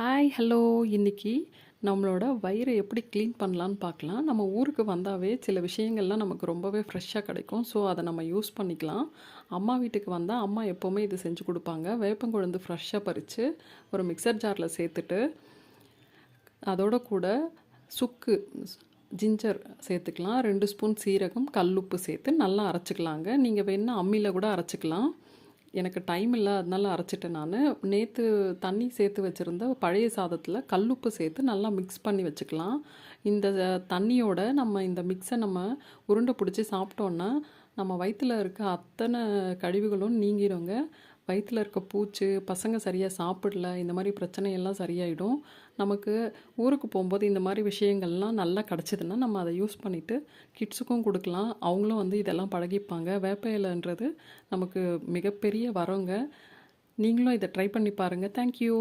Hi hello இன்னைக்கு நம்மளோட வயிறை எப்படி க்ளீன் பண்ணலான்னு பார்க்கலாம். நம்ம ஊருக்கு வந்தாவே சில விஷயங்கள்லாம் நமக்கு ரொம்பவே ஃப்ரெஷ்ஷாக கிடைக்கும். ஸோ அதை நம்ம யூஸ் பண்ணிக்கலாம். அம்மா வீட்டுக்கு வந்தால் அம்மா எப்போவுமே இது செஞ்சு கொடுப்பாங்க. வேப்பங்குழந்து ஃப்ரெஷ்ஷாக பறித்து ஒரு மிக்சர் ஜாரில் சேர்த்துட்டு அதோட கூட சுக்கு ஜிஞ்சர் சேர்த்துக்கலாம். ரெண்டு ஸ்பூன் சீரகம் கல்லுப்பு சேர்த்து நல்லா அரைச்சிக்கலாங்க. நீங்கள் வேணால் அம்மியில் கூட அரைச்சிக்கலாம். எனக்கு டைம் இல்லை அதனால அரைச்சிட்டேன் நான். நேற்று தண்ணி சேர்த்து வச்சுருந்த பழைய சாதத்தில் கல்லுப்பு சேர்த்து நல்லா மிக்ஸ் பண்ணி வச்சுக்கலாம். இந்த தண்ணியோட நம்ம இந்த மிக்ஸை நம்ம உருண்டை பிடிச்சி சாப்பிட்டோன்னா நம்ம வயிற்றில் இருக்க அத்தனை கழிவுகளும் நீங்கிடுங்க. வயிற்றில் இருக்க பூச்சி பசங்க சரியாக சாப்பிடல இந்த மாதிரி பிரச்சனையெல்லாம் சரியாயிடும். நமக்கு ஊருக்கு போகும்போது இந்த மாதிரி விஷயங்கள்லாம் நல்லா கிடச்சிதுன்னா நம்ம அதை யூஸ் பண்ணிவிட்டு கிட்ஸுக்கும் கொடுக்கலாம். அவங்களும் வந்து இதெல்லாம் பழகிப்பாங்க. வேப்ப இலைன்றது நமக்கு மிகப்பெரிய வரங்க. நீங்களும் இதை ட்ரை பண்ணி பாருங்கள் தேங்க்யூ